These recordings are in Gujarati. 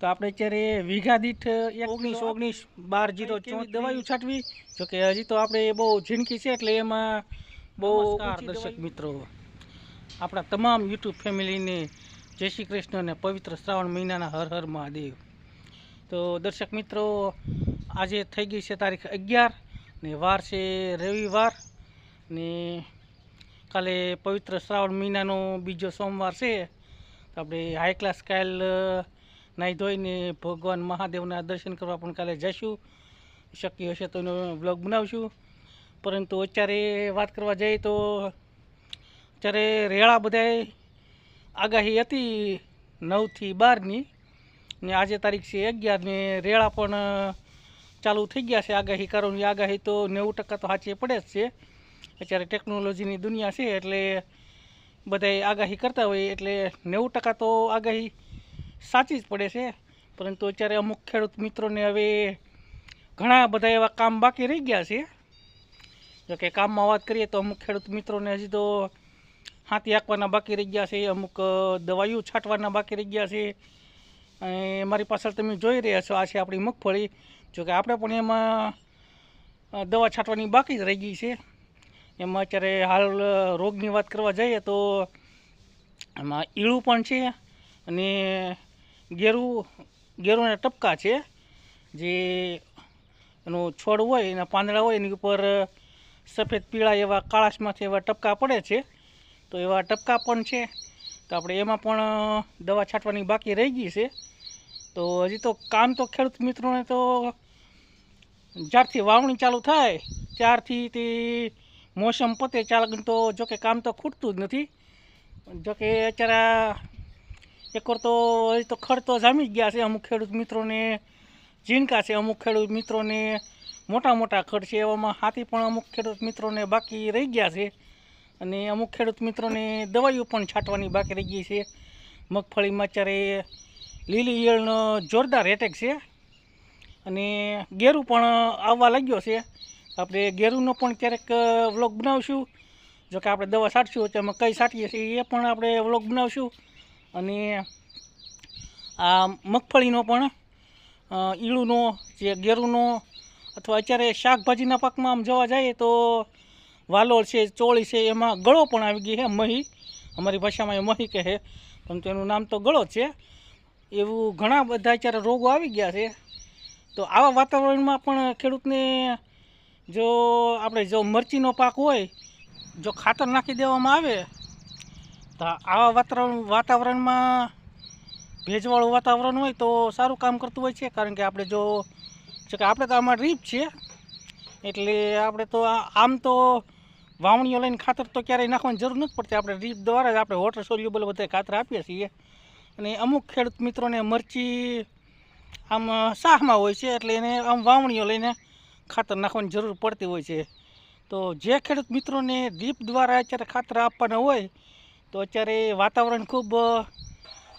તો આપણે અત્યારે વીઘા દીઠ ઓગણીસ ઓગણીસ બાર જીરો ચોવીસ દવાઈઓ છાંટવી જોકે હજી તો આપણે બહુ જિંદગી છે એટલે એમાં બહુ દર્શક મિત્રો આપણા તમામ યુટ્યુબ ફેમિલીને જય શ્રી કૃષ્ણ અને પવિત્ર શ્રાવણ મહિનાના હર હર મહાદેવ. તો દર્શક મિત્રો આજે થઈ ગઈ છે તારીખ અગિયાર ને વાર છે રવિવાર ને કાલે પવિત્ર શ્રાવણ મહિનાનો બીજો સોમવાર છે. તો આપણે હાઈ ક્લાસ કાલ નાહી ધોઈને ભગવાન મહાદેવના દર્શન કરવા પણ કાલે જઈશું. શક્ય હશે તો એનો બ્લોગ બનાવશું. પરંતુ અત્યારે વાત કરવા જઈએ તો અત્યારે રેળા બધાએ આગાહી હતી નવથી બારની. ને આજે તારીખ છે અગિયાર ને રેળા પણ ચાલુ થઈ ગયા છે આગાહી. કરવાની આગાહી તો નેવું ટકા તો સાચી પડે જ છે. અત્યારે ટેકનોલોજીની દુનિયા છે એટલે બધાય આગાહી કરતા હોય એટલે નેવું ટકા તો આગાહી સાચી જ પડે છે. પરંતુ અત્યારે અમુક ખેડૂત મિત્રોને હવે ઘણા બધા એવા કામ બાકી રહી ગયા છે. જોકે કામમાં વાત કરીએ તો અમુક ખેડૂત મિત્રોને હજી તો હાથી આંકવાના બાકી રહી ગયા છે, અમુક દવાઈઓ છાંટવાના બાકી રહી ગયા છે. અને મારી પાછળ તમે જોઈ રહ્યા છો, આ છે આપણી મગફળી. જોકે આપણે પણ એમાં દવા છાંટવાની બાકી જ રહી ગઈ છે. એમાં અત્યારે હાલ રોગની વાત કરવા જઈએ તો એમાં ઈળું પણ છે અને ગેરું, ગેરુના ટપકા છે, જે એનો છોડ હોય, એના પાંદડા હોય, એની ઉપર સફેદ, પીળા એવા કાળાશમાંથી એવા ટપકા પડે છે. તો એવા ટપકા પણ છે. તો આપણે એમાં પણ દવા છાંટવાની બાકી રહી ગઈ છે. તો હજી તો કામ તો ખેડૂત મિત્રોને તો જ્યારથી વાવણી ચાલુ થાય, ત્યારથી તે મોસમ પતે ચાલ તો જોકે કામ તો ખૂટતું જ નથી. જોકે અત્યારે એકવાર તો હજી તો ખડ તો જામી જ ગયા છે. અમુક ખેડૂત મિત્રોને ઝીણકા છે, અમુક ખેડૂત મિત્રોને મોટા મોટા ખડ છે. એવામાં હાથી પણ અમુક ખેડૂત મિત્રોને બાકી રહી ગયા છે અને અમુક ખેડૂત મિત્રોને દવાઈઓ પણ છાંટવાની બાકી રહી ગઈ છે. મગફળીમાં અત્યારે લીલી ઈયળનો જોરદાર એટેક છે અને ગેરું પણ આવવા લાગ્યો છે. આપણે ગેરુનો પણ ક્યારેક વ્લોગ બનાવશું. જોકે આપણે દવા છાંટશું, તો એમાં કઈ છાંટીએ છીએ એ પણ આપણે વ્લોગ બનાવશું. અને આ મગફળીનો પણ ઈળુનો, જે ગેરુનો અથવા અત્યારે શાકભાજીના પાકમાં આમ જોવા જઈએ તો વાલોળ છે, ચોળી છે, એમાં ગળો પણ આવી ગઈ છે મહી. અમારી ભાષામાં એ મહી કહે પરંતુ એનું નામ તો ગળો છે. એવું ઘણા બધા અત્યારે રોગો આવી ગયા છે. તો આવા વાતાવરણમાં પણ ખેડૂતને જો આપણે જો મરચીનો પાક હોય, જો ખાતર નાખી દેવામાં આવે તો આવા વાતાવરણ, વાતાવરણમાં ભેજવાળું વાતાવરણ હોય તો સારું કામ કરતું હોય છે. કારણ કે આપણે જો છે કે આપણે તો આમાં ડ્રીપ છીએ એટલે આપણે તો આમ તો વાવણીઓ લઈને ખાતર તો ક્યારેય નાખવાની જરૂર નથી પડતી. આપણે ડ્રીપ દ્વારા જ આપણે વોટર સોલ્યુબલ બધા ખાતર આપીએ છીએ. અને અમુક ખેડૂત મિત્રોને મરચી આમ શાહમાં હોય છે, એટલે એને આમ વાવણીઓ લઈને ખાતર નાખવાની જરૂર પડતી હોય છે. તો જે ખેડૂત મિત્રોને રીપ દ્વારા અત્યારે ખાતર આપવાના હોય તો અત્યારે વાતાવરણ ખૂબ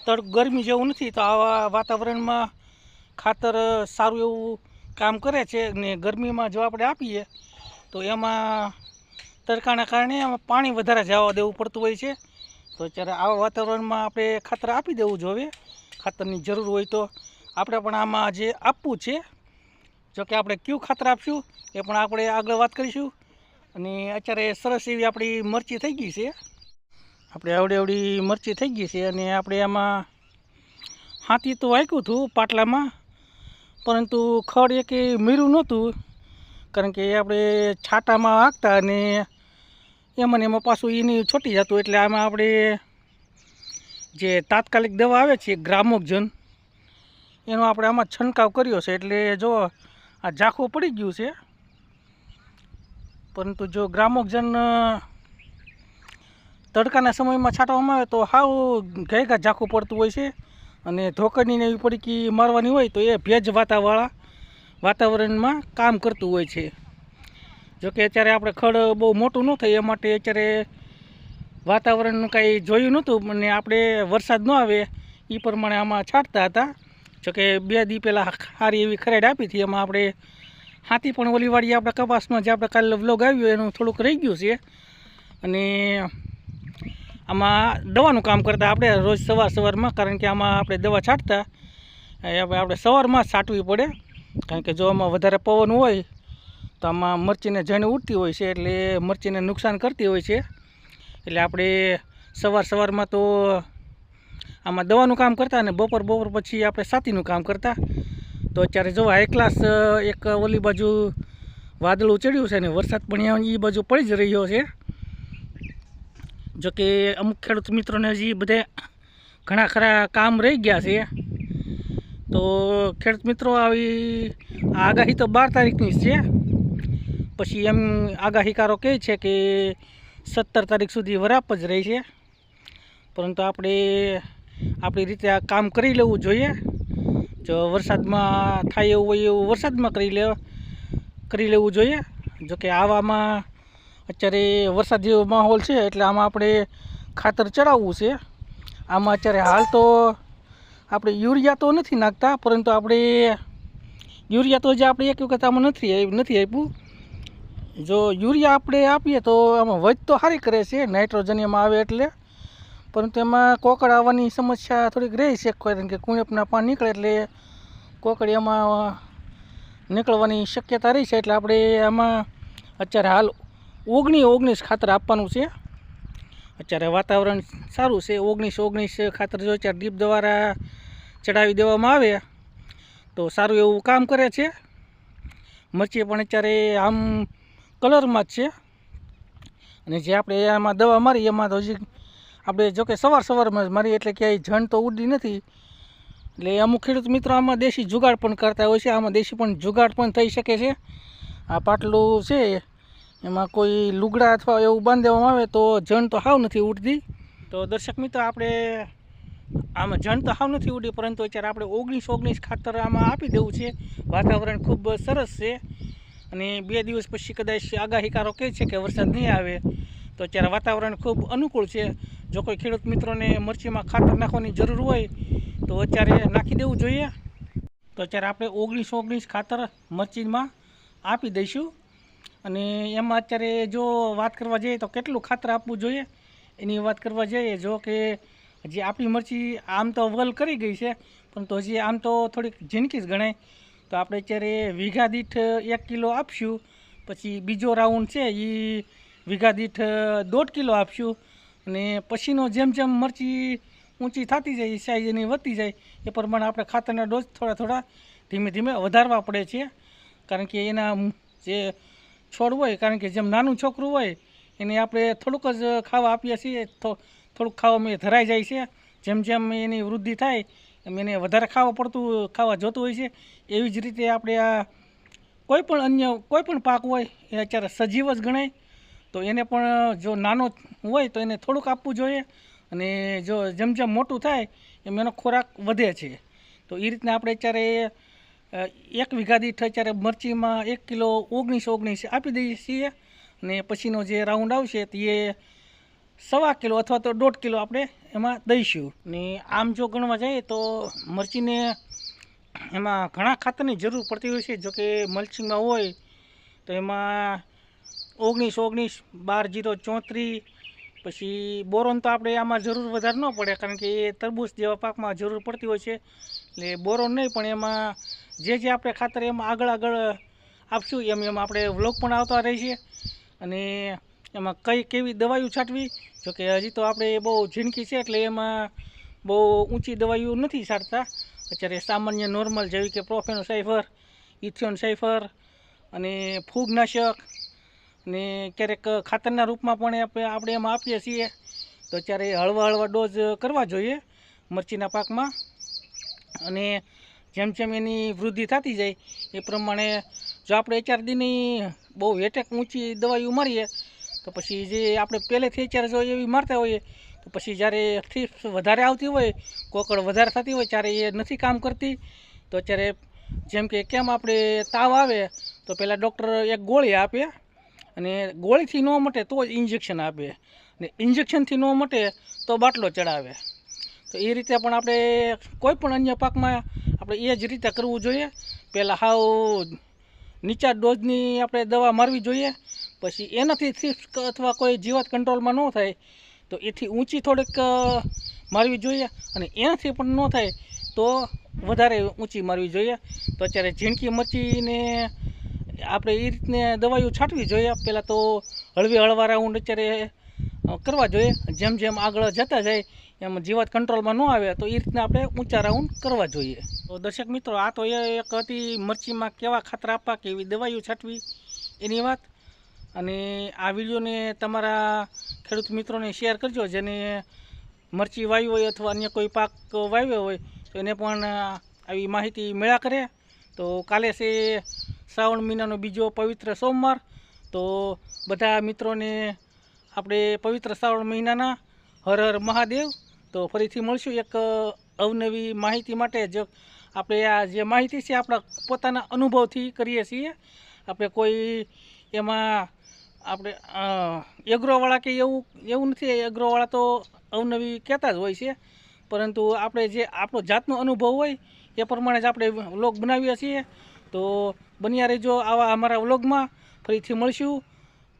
તડક તડ ગરમી જેવું નથી. તો આવા વાતાવરણમાં ખાતર સારું એવું કામ કરે છે ને ગરમીમાં જો આપણે આપીએ, તો એમાં તડકાના કારણે એમાં પાણી વધારે જવા દેવું પડતું હોય છે. તો અત્યારે આવા વાતાવરણમાં આપણે ખાતર આપી દેવું જોઈએ. ખાતરની જરૂર હોય તો આપણે પણ આમાં જે આપવું છે જોકે આપણે કયું ખાતર આપશું, એ પણ આપણે આગળ વાત કરીશું. અને અત્યારે સરસ એવી આપણી મરચી થઈ ગઈ છે. આપણે આવડી આવડી મરચી થઈ ગઈ છે અને આપણે આમાં હાથી તો વાંક્યું હતું પાટલામાં, પરંતુ ખડ એક મીરું નહોતું, કારણ કે આપણે છાટામાં હાંકતા અને એમાં એમાં પાછું એની છોટી જતું, એટલે આમાં આપણે જે તાત્કાલિક દવા આવે છે ગ્રામોકજન એનો આપણે આમાં છંટકાવ કર્યો છે, એટલે જો આ ઝાંખું પડી ગયું છે, પરંતુ જો ગ્રામોકજન તડકાના સમયમાં છાંટવામાં આવે તો હાવ ઘેઘા ઝાંખું પડતું હોય છે. અને ધોકડીને એવી પડકી મારવાની હોય તો એ ભેજ વાતાવાળા વાતાવરણમાં કામ કરતું હોય છે. જોકે અત્યારે આપણે ખડ બહુ મોટું ન થાય એ માટે અત્યારે વાતાવરણનું કાંઈ જોયું નહોતું અને આપણે વરસાદ ન આવે એ પ્રમાણે આમાં છાંટતા હતા. જોકે બે દી પહેલાં સારી એવી ખરેડ આપી હતી, એમાં આપણે હાથી પણ ઓલીવાળી આપણે કપાસમાં જે આપણે કાલે વ્લોગ આવ્યો એનું થોડુંક રહી ગયું છે. અને આમાં દવાનું કામ કરતા આપણે રોજ સવાર સવારમાં, કારણ કે આમાં આપણે દવા છાંટતા. આપણે સવારમાં છાંટવી પડે. કારણ કે જો આમાં વધારે પવન હોય, તો આમાં મરચીને જણ ઉડતી હોય છે, એટલે મરચીને નુકસાન કરતી હોય છે. એટલે આપણે સવાર સવારમાં તો આમાં દવાનું કામ કરતા અને બપોર બપોર પછી આપણે સાતીનું કામ કરતા. તો અત્યારે જો હાઈ ક્લાસ, એક ઓલી બાજુ વાદળું ચડ્યું છે ને, વરસાદ પણ એ બાજુ પડી જ રહ્યો છે. જો કે અમુક ખેડૂત મિત્રોને હજી બધે ઘણા ખરા કામ રહી ગયા છે. તો ખેડૂત મિત્રો, આવી આગાહી તો બાર તારીખની છે. પછી એમ આગાહીકારો કહે છે કે સત્તર તારીખ સુધી વરાપ જ રહી છે. પરંતુ આપણે આપણી રીતે આ કામ કરી લેવું જોઈએ. જો વરસાદમાં થાય એવું હોય એવું વરસાદમાં કરી લે, કરી લેવું જોઈએ. જોકે આવામાં અત્યારે વરસાદ માહોલ છે, એટલે આમાં આપણે ખાતર ચડાવવું છે. આમાં અત્યારે હાલ તો આપણે યુરિયા તો નથી નાખતા, પરંતુ આપણે યુરિયા તો જે આપણે એક વખત આમાં નથી નથી આપ્યું જો યુરિયા આપણે આપીએ તો આમાં વધ તો સારી કરે છે, નાઇટ્રોજન એમાં આવે એટલે. પરંતુ એમાં કોકડ આવવાની સમસ્યા થોડીક રહે છે, કારણ કે કુણેપના પાન નીકળે એટલે કોકડ એમાં નીકળવાની શક્યતા રહી છે, એટલે આપણે આમાં અત્યારે હાલ ઓગણી ઓગણીસ ખાતર આપવાનું છે. અત્યારે વાતાવરણ સારું છે, ઓગણીસ ઓગણીસ ખાતર જો અત્યારે ડીપ દ્વારા ચડાવી દેવામાં આવે, તો સારું એવું કામ કરે છે. મરચી પણ અત્યારે આમ કલરમાં જ છે. અને જે આપણે આમાં દવા મારી એમાં તો હજી આપણે જોકે સવાર સવારમાં જ મારી એટલે ક્યાંય જણ તો ઉડી નથી. એટલે અમુક ખેડૂત મિત્રો આમાં દેશી જુગાડ પણ કરતા હોય છે, આમાં દેશી પણ જુગાડ પણ થઈ શકે છે. આ પાટલું છે એમાં કોઈ લુગડા અથવા એવું બાંધવામાં આવે તો જણ તો હાવ નથી ઉડતી. તો દર્શક મિત્રો, આપણે આમાં જણ તો હાવ નથી ઉડી, પરંતુ અત્યારે આપણે ઓગણીસ ઓગણીસ ખાતર આમાં આપી દેવું છે. વાતાવરણ ખૂબ સરસ છે. અને બે દિવસ પછી કદાચ આગાહીકારો કહે છે કે વરસાદ નહીં આવે, તો અત્યારે વાતાવરણ ખૂબ અનુકૂળ છે. જો કોઈ ખેડૂત મિત્રોને મરચીમાં ખાતર નાખવાની જરૂર હોય, તો અત્યારે નાખી દેવું જોઈએ. તો અત્યારે આપણે ઓગણીસ ઓગણીસ ખાતર મરચીમાં આપી દઈશું. અને એમાં અત્યારે જો વાત કરવા જઈએ તો કેટલું ખાતર આપવું જોઈએ? એની વાત કરવા જઈએ, જો કે હજી આપણી મરચી આમ તો વલ કરી ગઈ છે પરંતુ હજી આમ તો થોડીક જિંદગી જ ગણાય. તો આપણે અત્યારે વીઘા દીઠ એક કિલો આપશું, પછી બીજો રાઉન્ડ છે એ વીઘા દીઠ દોઢ કિલો આપશું, અને પછીનો જેમ જેમ મરચી ઊંચી થતી જાય સાઈઝ એની વધતી જાય, એ પ્રમાણે આપણે ખાતરના ડોઝ થોડા થોડા ધીમે ધીમે વધારવા પડે છે. કારણ કે એના જે છોડ હોય, કારણ કે જેમ નાનું છોકરું હોય, એને આપણે થોડુંક જ ખાવા આપીએ છીએ થોડુંક ખાવામાં એ ધરાઈ જાય છે. જેમ જેમ એની વૃદ્ધિ થાય, એમ એને વધારે ખાવા પડતું, ખાવા જોતું હોય છે. એવી જ રીતે આપણે આ કોઈ પણ અન્ય, કોઈ પણ પાક હોય, એ અત્યારે સજીવ જ ગણાય. તો એને પણ જો નાનો હોય, તો એને થોડુંક આપવું જોઈએ. અને જો જેમ જેમ મોટું થાય, એમ એનો ખોરાક વધે છે. તો એ રીતના આપણે અત્યારે એક વીઘા દીઠ અત્યારે મરચીમાં એક કિલો ઓગણીસ ઓગણીસ આપી દઈએ છીએ. અને પછીનો જે રાઉન્ડ આવશે તે સવા કિલો અથવા તો દોઢ કિલો આપણે એમાં દઈશું. ને આમ જો ગણવા જઈએ તો મરચીને એમાં ઘણા ખાતરની જરૂર પડતી હોય છે. જો કે મલ્ચિંગમાં હોય તો એમાં ઓગણીસ ઓગણીસ બાર જીરો ચોત્રીસ પછી બોરોન તો આપણે આમાં જરૂર વધારે ન પડે, કારણ કે એ તરબૂચ જેવા પાકમાં જરૂર પડતી હોય છે. એટલે બોરોન નહીં, પણ એમાં જે જે આપણે ખાતર એમાં આગળ આગળ આપશું, એમ એમ આપણે વ્લોગ પણ આવતા રહીશે અને એમાં કઈ કેવી દવાઈઓ છાંટવી? જોકે હજી તો આપણે બહુ ઝીણકી છે, એટલે એમાં બહુ ઊંચી દવાઈઓ નથી છાંટતા. અત્યારે સામાન્ય નોર્મલ જેવી કે પ્રોફેનો સાઇફર ઇથિયોન સાઇફર અને ફૂગનાશક ને ક્યારેક ખાતરના રૂપમાં પણ આપણે એમાં આપીએ છીએ. તો અત્યારે હળવા હળવા ડોઝ કરવા જોઈએ મરચીના પાકમાં. અને જેમ જેમ એની વૃદ્ધિ થતી જાય એ પ્રમાણે જો આપણે ચાર દીની બહુ હેટેક ઊંચી દવાઈઓ મારીએ તો પછી જે આપણે પહેલેથી અત્યારે જો એવી મારતા હોઈએ, તો પછી જ્યારે થ્રીપ્સ વધારે આવતી હોય કોકડ વધારે થતી હોય, ત્યારે એ નથી કામ કરતી. તો અત્યારે જેમ કે કેમ આપણે તાવ આવે, તો પહેલાં ડૉક્ટર એક ગોળી આપે અને ગોળીથી ન મટે તો જ ઇન્જેક્શન આપે. અને ઇન્જેક્શનથી ન મટે તો બાટલો ચડાવે. તો એ રીતે પણ આપણે કોઈ પણ અન્ય પાકમાં આપણે એ જ રીતે કરવું જોઈએ. પહેલાં હાવ નીચા ડોઝની આપણે દવા મારવી જોઈએ. પછી એનાથી થ્રીપ્સ અથવા કોઈ જીવાત કંટ્રોલમાં ન થાય તો એથી ઊંચી થોડીક મારવી જોઈએ. અને એનાથી પણ ન થાય તો વધારે ઊંચી મારવી જોઈએ. તો અત્યારે ઝીણકી મરચીને આપણે એ રીતને દવાઈઓ છાંટવી જોઈએ. પહેલાં તો હળવી હળવા રાઉન્ડ અત્યારે કરવા જોઈએ. જેમ જેમ આગળ જતા જાય, એમ જીવાત કંટ્રોલમાં ન આવે, તો એ રીતના આપણે ઊંચા રાઉન્ડ કરવા જોઈએ. તો દર્શક મિત્રો, આ તો એ એક હતી મરચીમાં કેવા ખાતર આપવા કેવી દવાઈઓ છાંટવી, એની વાત. અને આ વિડીયોને તમારા ખેડૂત મિત્રોને શેર કરજો. જેને મરચી વાવી હોય અથવા અન્ય કોઈ પાક વાવ્યો હોય, તો એને પણ આવી માહિતી મેળા કરે. તો કાલે છે શ્રાવણ મહિનાનો બીજો પવિત્ર સોમવાર. તો બધા મિત્રોને આપણે પવિત્ર શ્રાવણ મહિનાના હર હર મહાદેવ. તો ફરીથી મળશું એક અવનવી માહિતી માટે. જ આપણે આ જે માહિતી છે, આપણા પોતાના અનુભવથી કરીએ છીએ. આપણે કોઈ એમાં આપણે એગ્રોવાળા કે એવું એવું નથી. એગ્રોવાળા તો અવનવી કહેતા જ હોય છે. પરંતુ આપણે જે આપણો જાતનો અનુભવ હોય, એ પ્રમાણે જ આપણે વ્લોગ બનાવીએ છીએ. તો બન્યા રહેજો આવા અમારા વ્લોગમાં. ફરીથી મળશું.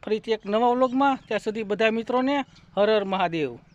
ફરીથી એક નવા વ્લોગમાં. ત્યાં સુધી બધા મિત્રોને હર હર મહાદેવ.